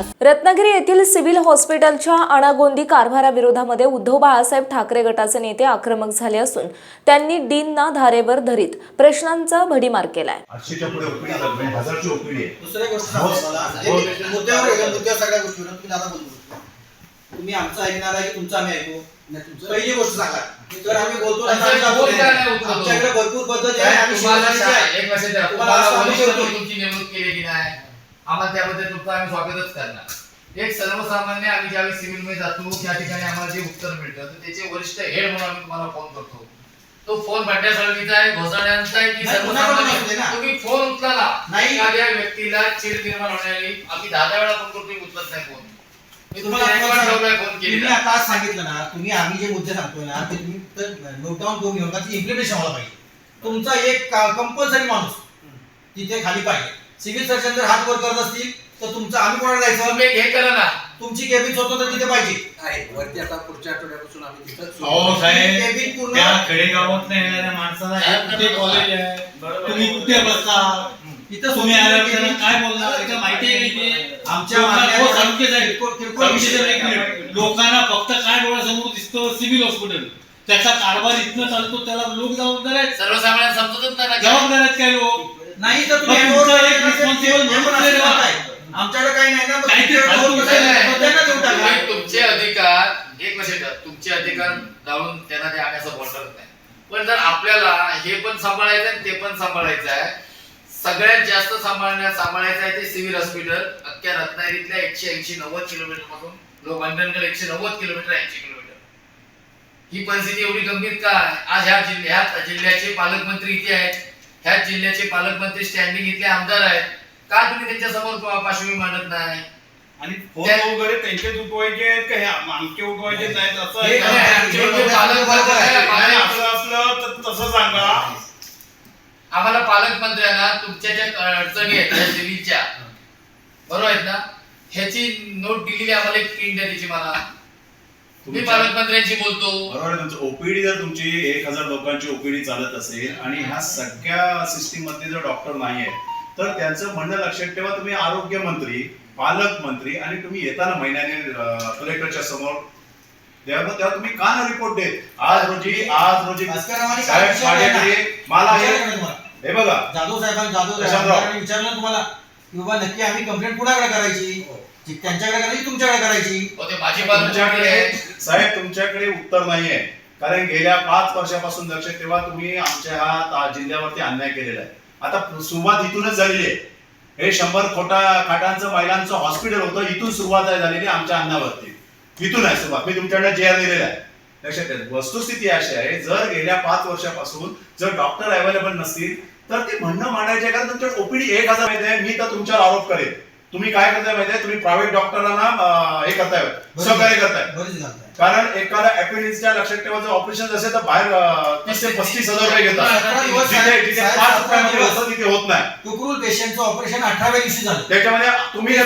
विश्वास रत्नागिरी येथील सिव्हिल हॉस्पिटलच्या अनागोंदी कारभाराविरोधामध्ये उद्धव बाळासाहेब ठाकरे गटाचे नेते आक्रमक झाले असून त्यांनी डीनना धारेवर धरीत प्रश्नांचा भडीमार केलाय. आहे. तुम्ही आमचं ऐकणार की तुमचं आम्ही ऐकू? पहिली गोष्ट सांगा. तर आम्ही बोलतो. आमच्याकडे भरपूर पद्धती आम्ही तुम्हाला. तुमची नेमणूक केली की नाही? आम्हाला त्याबद्दल तुमचं आम्ही स्वागतच करणार. एक सर्वसामान्य आम्ही ज्यावेळी सिव्हिलमध्ये जातो त्या ठिकाणी आम्हाला जे उत्तर मिळतं तर त्याचे वरिष्ठ हेड म्हणून आम्ही तुम्हाला फोन करतो. तो फोन भट्ट्या सळवीचा आहे घोसाळ्यांचा आहे की सर्वसामान्य. तुम्ही फोन उचला. नाही. एखाद्या व्यक्तीला चिड निर्माण होण्याआधी आम्ही दहा दहा वेळा फोन करतो तुम्ही उचलत नाही फोन मी तुम्हाला फोन तुम्ही केलेला. आता सांगितलं ना तुम्ही आम्ही जे मुद्दे सांगतोय ना ते तुम्ही नोट डाऊन करून घेऊन व्हायला पाहिजे. तुमचा एक कंपल्सरी माणूस तिथे खाली पाहिजे. सिव्हिल सर्जन जर हात वर करत असतील तर तुमचं आम्ही कोणाला जायचं तुम्ही हे करा ना. तुमची केबिन स्वतंत्र तिथे पाहिजे. आहे वरती आता पुढच्या आठवड्यापासून आम्ही तिथं सुरू हो साहेब केबिन पूर्ण खेडेगावात येणाऱ्या माणसाला हे कुठे कॉलेज आहे. तुम्ही कुठे बसता? तिथं तुम्ही आल्यावर त्यांना काय बोलणार? याचं माहिती आहे का इथे? आमच्या लोकांना- हो, सांगते साहेब. किरकोळ- किरकोळ सांगते विषय- साहेब, एक मिनिट. लोकांना फक्त काय डोळ्यासमोर दिसतं? सिव्हिल हॉस्पिटल त्याचा कारभार इथनं चालतो त्याला लोक जबाबदार आहेत. सर्वसामान्य समजतच नाही ना. जबाबदार आहेत काय लोक? नाही तर तुम्ही तुमचं handover एक responsible पण म्हणून. आहे. आमच्याकडे काही नाही ना मग काही ते तुमच्याकडे फालतू त्यांना देऊन टाका. तुम्ही तुमचे अधिकार एक ठेवा. तुमचे अधिकार जाऊन त्यांना ते असं बोलणार नाही पण जर आपल्याला हे पण सांभाळायचं आहे ते पण सांभाळायचं आहे सगळ्यात जास्त सांभाळण्या सांभाळायचं आहे ते सिव्हिल हॉस्पिटल अख्ख्या रत्नागिरीतल्या एकशे ऐंशी नव्वद किलोमीटरपासून लोकमान्यांकडे एकशे नव्वद किलोमीटर ऐंशी किलोमीटर ही परिस्थिती एवढी गंभीर का आहे? आज ह्या जिल्ह्यात जिल्ह्याचे पालकमंत्री इथे आहेत ह्या जिल्ह्याचे पालकमंत्री स्टँडिंग इथले आमदार आहेत. का तुम्ही त्यांच्यासमोर पार्श्वभूमी मांडत नाही? आणि फोन त्या- वगैरे त्यांचेच उठवायचे आहेत का? हे आमचे उठवायचे नाहीत असं हे आहे का? काय? आमचे जे पालक वर्ग आहे, असं असलं तर तसं सांगा. आम्हाला पालकमंत्र्यांना तुमच्या ज्या अडचणी आहेत सिव्हिलच्या बरोबर आहेत ना? ह्याची नोट दिलेली आम्हाला एक प्रिंट द्या त्याची मला. मी पालकमंत्र्यांशी बोलतो. बरोबर आहे तुमचं ओपीडी जर तुमची एक हजार लोकांची ओपीडी चालत असेल आणि ह्या सगळ्या सिस्टीममध्ये जर डॉक्टर नाही आहेत तर त्यांचं म्हणणं लक्षात ठेवा तुम्ही आरोग्य मंत्री पालकमंत्री आणि तुम्ही येताना महिन्याने कलेक्टरच्या समोर. तेव्हा तेव्हा तुम्ही का ना रिपोर्ट देत? आज रोजी आज रोजी. साहेब? माझ्याकडे मला हे? हे बघा. जाधव साहेबांनी जाधव प्रशांतराव. साहेबांनी विचारलं तुम्हाला. की बाबा नक्की आम्ही कंप्लेंट कुणाकडे करायची? जी त्यांच्याकडे करायची तुमच्याकडे करायची? हो, ते माझी साहेब तुमच्याकडे उत्तर नाहीये. कारण गेल्या पाच वर्षापासून लक्षात ठेवा तुम्ही आमच्या ह्या ता- जिल्ह्यावरती अन्याय केलेला आहे. आता सुरुवात इथूनच झालेली आहे. हे शंभर खोटा खाटांचं महिलांचं हॉस्पिटल होतं इथून सुरुवात झालेली आमच्या अन्नावरती. इथून आहे सुरुवात. मी तुमच्याकडे जे आर दिलेला आहे. लक्षात ठेवा वस्तुस्थिती अशी आहे जर गेल्या पाच वर्षापासून जर डॉक्टर अवेलेबल नसतील तर ते म्हणणं मांडायचे कारण तुमच्या ओपीडी एक हजार माहिती आहे मी तर तुमच्यावर आरोप करेन. तुम्ही काय करताय माहिती आहे तुम्ही प्रायव्हेट डॉक्टरांना हे करताय. सहकार्य करताय. कारण एखाद्या अपेंडिक्सच्या लक्षात ठेवा जर ऑपरेशन असेल तर बाहेर तीस ते पस्तीस हजार रुपये घेतात. तिथे होत नाही. टुकरूल पेशंटचं ऑपरेशन अठराव्या दिवशी झालं. त्याच्यामध्ये तुम्ही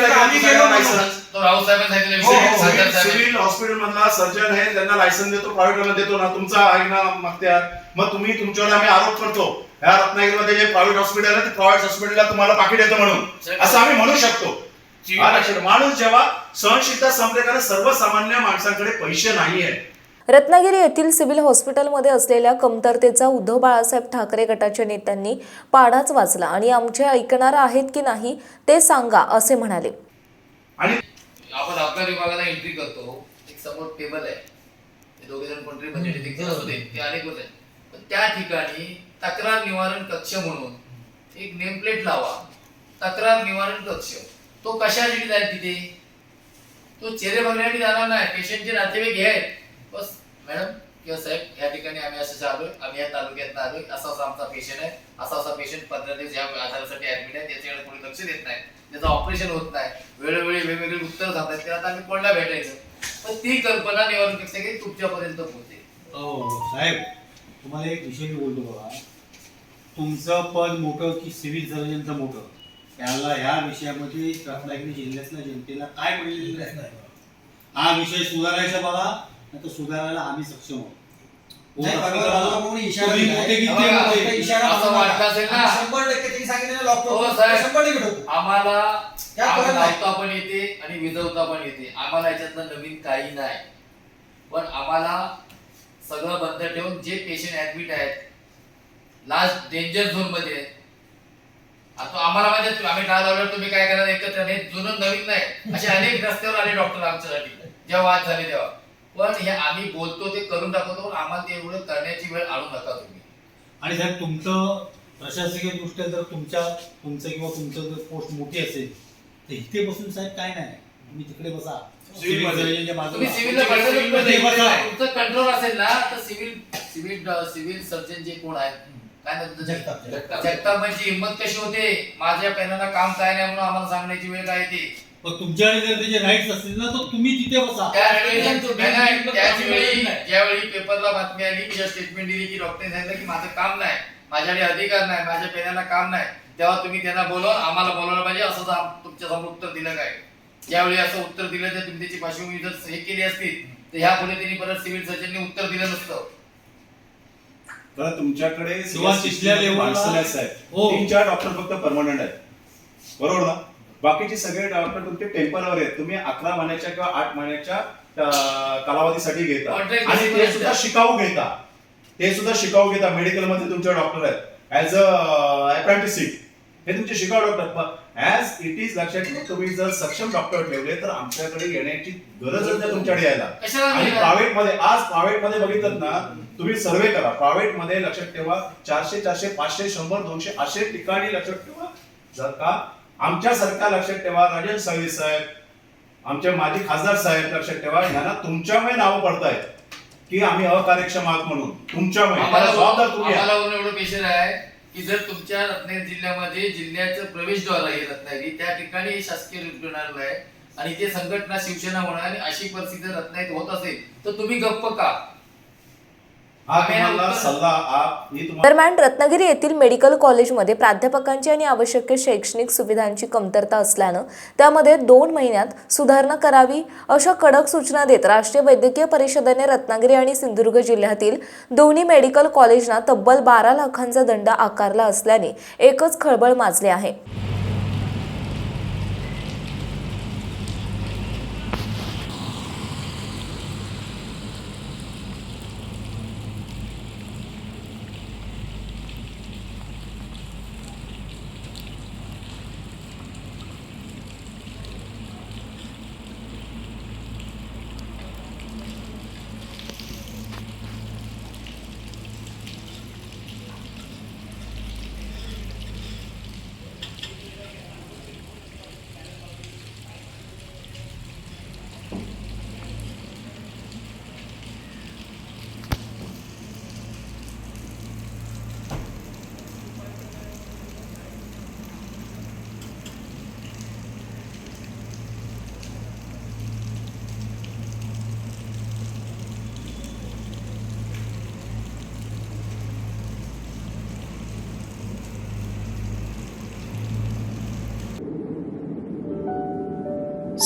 हो, हो, हो. सिव्हिल हॉस्पिटल मधला सर्जन आहे त्यांना लायसन्स देतो प्रायव्हेट देतो ना तुमचा आहे ना मागत्यात. मग तुम्ही तुमच्यावर आम्ही आरोप करतो. ह्या रत्नागिरीमध्ये जे प्रायव्हेट हॉस्पिटल आहे ते प्रायव्हेट हॉस्पिटलला तुम्हाला पाकिट येतं म्हणून. असं आम्ही म्हणू शकतो. माणूस जेव्हा सहनशीलता संपले कारण सर्वसामान्य माणसांकडे पैसे नाही आहेत रत्नागिरी येथील सिव्हिल हॉस्पिटलमध्ये असलेल्या कमतरतेचा उद्धव बाळासाहेब ठाकरे गटाच्या नेत्यांनी पाडाच वाचला आणि आमचे ऐकणार आहेत की नाही ते सांगा असे म्हणाले. आणि आपण आपल्या विभागाला एंट्री करतो. एक समोर टेबल आहे. ते दोघे जण कोणतरी म्हणजे असू दे. ते अनेक होत त्या ठिकाणी तक्रार निवारण कक्ष म्हणून एक नेम प्लेट लावा. तक्रार निवारण कक्ष. तो कशासाठी जाईल तिथे? तो चेहरे बघण्यासाठी जाणार नाही. पेशंटचे नातेवाईक हे आहेत. बस मॅडम किंवा साहेब या ठिकाणी आम्ही असं चालू आम्ही या तालुक्यात आलोय. असा असा आमचा पेशंट आहे. असा असा पेशंट पंधरा दिवस या आजारासाठी ऍडमिट आहे. त्याच्याकडे कोणी लक्ष देत नाही. त्याचं ऑपरेशन होत नाही. वेळोवेळी वेगवेगळे उत्तर जातात ते आता आम्ही कोणाला भेटायचं? पण ती कल्पना निवारण कक्ष तुमच्यापर्यंत पोहोचते हो साहेब. तुम्हाला एक विषय मी बोलतो बघा तुमचं पद मोठं की सिव्हिल सर्जनचं मोठं त्याला ह्या विषयामध्ये रत्नागिरी जिल्ह्यातल्या जनतेला काय पडलेलं आहे हा विषय सुधारायचा बघा नाही तर सुधारायला आम्ही सक्षम आहोत होत नाही, असेल परवा तर बाबूराव इशारा तुम्ही दिलाय. मोठे किती बघा, होते? फक्त इशारा असं मारू नका. वाटलं असेल ना? आणि शंभर टक्के त्यांनी सांगितलं लॉक हो, साहेब. शंभर टक्के ठोकू आम्हाला आग नाही. लावता पण येते आणि विजवता पण येते आम्हाला याच्यातलं नवीन काही नाही पण आम्हाला सगळं बंद ठेवून जे पेशंट ऍडमिट आहेत लास्ट डेंजर झोनमध्ये आता आम्हाला माहिती आम्ही डाळ लावल्यावर तुम्ही काय करणार एकत्र हे जुनं नवीन नाही. असे अनेक रस्त्यावर आले डॉक्टर आमच्यासाठी जेव्हा वाद झाले तेव्हा. पण हे आम्ही बोलतो ते करून दाखवतो आम्हाला ते एवढं करण्याची वेळ आणू नका तुम्ही. आणि साहेब तुमचं प्रशासकीय दृष्ट्या जर तुमच्या तुमचं किंवा तुमचं जर पोस्ट मोठी असेल तर इथे बसून साहेब काय नाही. तुम्ही तिकडे बसा. तुम्ही सिव्हिलला तुमच्या. तुमचं कंट्रोल असेल ना तर सिव्हिल सिव्हिल सिव्हिल सर्जन जे कोण आहेत काय? जगताप. जगताप. म्हणजे हिंमत कशी होते? माझ्या पेनाला काम काय नाही म्हणून आम्हाला सांगण्याची वेळ काय येते? पण तुमच्याकडे जर त्याचे राईट्स असतील ना तर तुम्ही तिथे बसा. त्यावेळी. ज्यावेळी पेपरला बातमी आली मी स्टेटमेंट दिली की डॉक्टरने सांगितलं की माझं काम नाही माझ्याकडे अधिकार नाही माझ्या पेनाला काम नाही. तेव्हा तुम्ही त्यांना बोलवून आम्हाला बोलवलं पाहिजे असं तुमच्यासमोर उत्तर दिलं काय? ज्यावेळी असं उत्तर दिलं तर तुम्ही त्याची पार्श्वभूमी जर हे केली असती तर ह्या पुढे त्यांनी परत सिव्हिल सर्जनने उत्तर दिलं नसतं. बरं तुमच्याकडे किंवा तिथल्या हो. तीन चार डॉक्टर फक्त परमनंट आहेत. बरोबर ना? बाकीचे सगळे डॉक्टर तुमचे टेम्परवर आहेत. तुम्ही अकरा महिन्याच्या किंवा आठ महिन्याच्या अं, कालावधीसाठी घेता. Contract आणि ते सुद्धा असतात. शिकाऊ घेता. ते सुद्धा शिकाऊ घेता. मेडिकलमध्ये तुमचे डॉक्टर आहेत. ऍज अ अप्रेंटिसिप हे तुमचे शिकाऊ डॉक्टर. ऍज इट इज लक्षात ठेवा तुम्ही जर सक्षम डॉक्टर ठेवले तर आमच्याकडे येण्याची गरजच नाही तुमच्याकडे यायला. आणि? प्रायव्हेटमध्ये आज प्रायव्हेटमध्ये बघितलं ना तुम्ही सर्वे करा. प्रायव्हेटमध्ये लक्षात ठेवा चारशे चारशे पाचशे शंभर दोनशे असे ठिकाणी लक्षात ठेवा. जर का आमच्यासारखा लक्षात ठेवा राजन साळवी साहेब आमचे माजी खासदार साहेब लक्षात ठेवा यांना तुमच्यामुळे नावं पडतायत. की आम्ही अकार्यक्षम आहात म्हणून. तुमच्यामुळे. जबाबदार तुम्ही एवढं आहे. की जर तुमच्या रत्नागिरी जिल्ह्यामध्ये जिल्ह्याचं प्रवेशद्वार आहे रत्नागिरी त्या ठिकाणी शासकीय रुग्णालय आहे आणि ते संघटना शिवसेना होणार आणि अशी परिस्थिती रत्नागिरीत होत असेल तर तुम्ही गप्प का हा तुम्हाला सल्ला आप ही तुम्हाला दरम्यान रत्नागिरी येथील मेडिकल कॉलेजमध्ये प्राध्यापकांची आणि आवश्यक शैक्षणिक सुविधांची कमतरता असल्यानं त्यामध्ये दोन महिन्यात सुधारणा करावी अशा कडक सूचना देत राष्ट्रीय वैद्यकीय परिषदेने रत्नागिरी आणि सिंधुदुर्ग जिल्ह्यातील दोन्ही मेडिकल कॉलेजना तब्बल बारा लाखांचा दंड आकारला असल्याने एकच खळबळ माजली आहे.